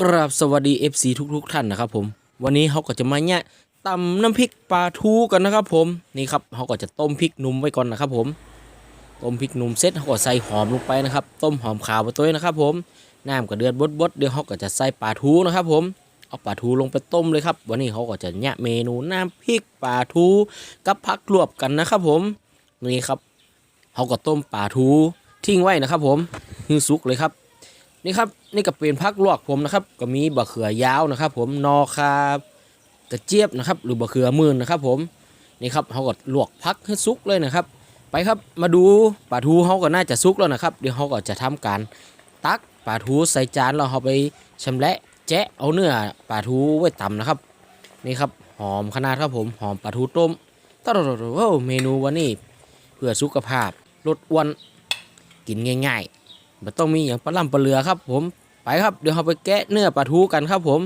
กราบสวัสดี FC ทุกๆท่านนะครับผม วันนี้เขาก็จะมาเนี่ยตำน้ำพริกปลาทูกันนะครับผมนี่ครับเขาก็จะต้มพริกหนุ่มไว้ก่อนนะครับผมต้มพริกหนุ่มเสร็จเขาก็ใส่หอมลงไปนะครับ ต้มหอมขาวไปตัวนะครับ ผมน้ำก็เดือดบดๆเดี๋ยวเขาก็จะใส่ปลาทูนะครับ ผมเอาปลาทูลงไปต้มเลยครับ วันนี้เขาก็จะเนี่ยเมนูน้ำพริกปลาทูกับผักลวกกันนะครับ ผมนี่ครับเขาก็ต้มปลาทูทิ้งไว้นะครับ ผมคือสุกเลยครับ นี่ครับนี่ก็เป็นพักลวกผมนะครับ ก็มีบะเขือยาวนะครับ ผมนอคากระเจี๊ยบนะครับ หรือบะเขือมื่นนะครับ ผมนี่ครับเขาก็ลวกพักให้สุกเลยนะครับ ไปครับมาดูปลาทูเขาก็น่าจะสุกแล้วนะครับ เดี๋ยวเขาก็จะทำการตักปลาทูใส่จานแล้วเขาไปชำและแจะเอาเนื้อปลาทูไว้ตำนะครับ นี่ครับหอมขนาดครับผมหอมปลาทูต้มตลอดเมนูวันนี้เพื่อสุขภาพลดอ้วนกินง่าย ๆ มันต้องมีอย่างปลาล่ำปลาเรือครับ ผมไปครับเดี๋ยวเราไปแกะเนื้อปลาทูกันครับ ผม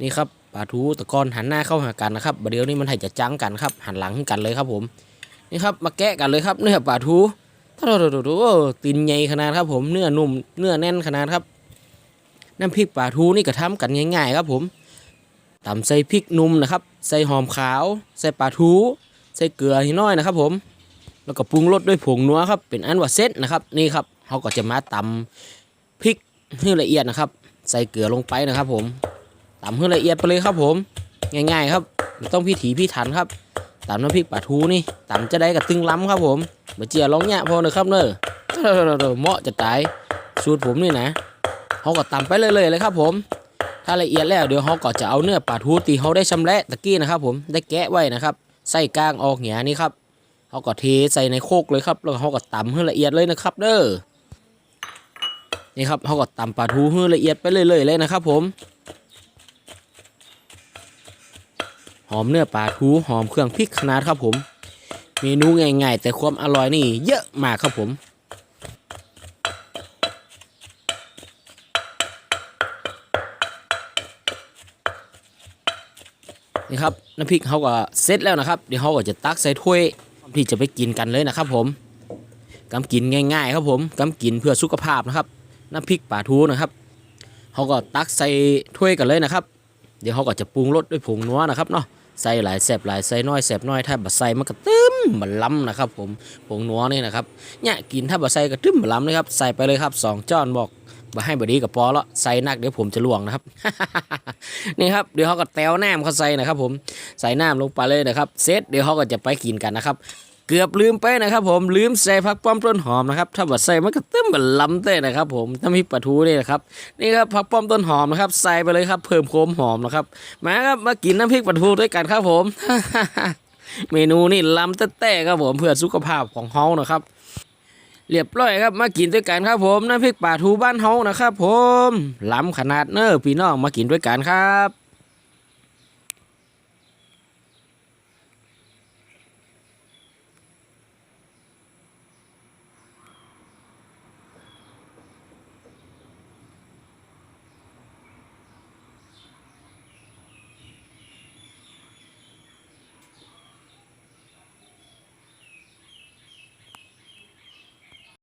นี่ครับปลาทูตะกอนหันหน้าเข้าหากันนะครับเดี๋ยวนี้มันให้จะจังกันครับ หันหลังกันเลยครับผม นี่ครับมาแกะกันเลยครับ เนื้อปลาทูถ้าเราดูตีนใหญ่ขนาดครับ ผมเนื้อนุ่มเนื้อแน่นขนาดครับน้ำพริกปลาทูนี่ก็ทำกันง่าย ๆ ครับผมตำใส่พริกนุ่มนะครับ ใส่หอมขาว ใส่ปลาทูใส่เกลือนิดน้อยนะครับ ผม แล้วก็ปรุงรสด้วยผงนัวครับ เป็นอันว่าเซ็ตนะครับ นี่ครับ เขาก็จะมาตำพริกให้ละเอียดนะครับ ใส่เกลือลงไปนะครับ ผมตำให้ละเอียดไปเลยครับ ผมง่ายๆ ครับไม่ต้องพิถีพิถันครับตำน้ำพริกปลาทูนี่ตำจะได้กับตึงล้ำครับ ผมเมื่อเจียร้องเนี่ยพอเลยครับเนอะเหมาะจะตายสูตรผมนี่นะเขาก็ตำไปเลยๆเลยครับผม ถ้าละเอียดแล้วเดี๋ยวเขาก็จะเอาเนื้อปลาทูตีเขาได้ชำแหละตะกี้นะครับ ผมได้แกะไว้นะครับใส่กลางออกเหียนี่ครับเขาก็เทใส่ในโคกเลยครับแล้วเขาก็ตำให้ละเอียดเลยนะครับ เด้อ นี่ครับเขาก็ตำปลาทูให้ละเอียดไปเรื่อยๆเลยนะครับ ผมหอมเนื้อปลาทูหอมเครื่องพริกขนาดครับ ผมเมนูง่ายๆ แต่ความอร่อยนี่เยอะมากครับผมนี่ครับน้ำพริกเขาก็เสร็จแล้วนะครับ เดี๋ยวเขาก็จะตักใส่ถ้วยที่จะไปกินกันเลยนะครับ ผมกำกินง่าย ๆ ครับผมกำกินเพื่อสุขภาพนะครับ น้ำพริกป่าทูนะครับเขาก็ตักใส่ถ้วยกันเลยนะครับ เดี๋ยวเขาก็จะปรุงรสด้วยผงนัวนะครับเนาะใส่หลายแสบหลายใส่น้อยแสบน้อยถ้าบัใส่มันก็ตึ้มมันล้ำนะครับ ผมผงนัวนี่นะครับเนี่ยกินถ้าบัใส่ก็ตึ้มมันล้ำนะครับใส่ไปเลยครับสองจ้อนบอกบ่ให้บดีกับปอแล้วใส่นักเดี๋ยวผมจะลวงนะครับ นี่ครับเดี๋ยวเขาก็แต้วน้ำเขาใส่นะครับ ผมใส่น้ำลงไปเลยนะครับเซตเดี๋ยวเขาก็จะไปกินกันนะครับ เกือบลืมไปนะครับผมลืมใส่ผักป้อมต้นหอมนะครับถ้าบัดใส่มันก็เต็มกันล้ำเต้นะครับผมถ้ามีปลาทูนี่นะครับนี่ครับผักป้อมต้นหอมนะครับใส่ไปเลยครับเพิ่มโคมหอมนะครับมาครับมากินน้ำพริกปลาทูด้วยกันครับผม เมนูนี่ล้ำเต้ๆครับผมเพื่อสุขภาพของเฮานะครับเรียบร้อยครับมากินด้วยกันครับผมน้ำพริกปลาทูบ้านเฮานะครับ ผมล้ำขนาดเนอพี่น้องมากินด้วยกันครับ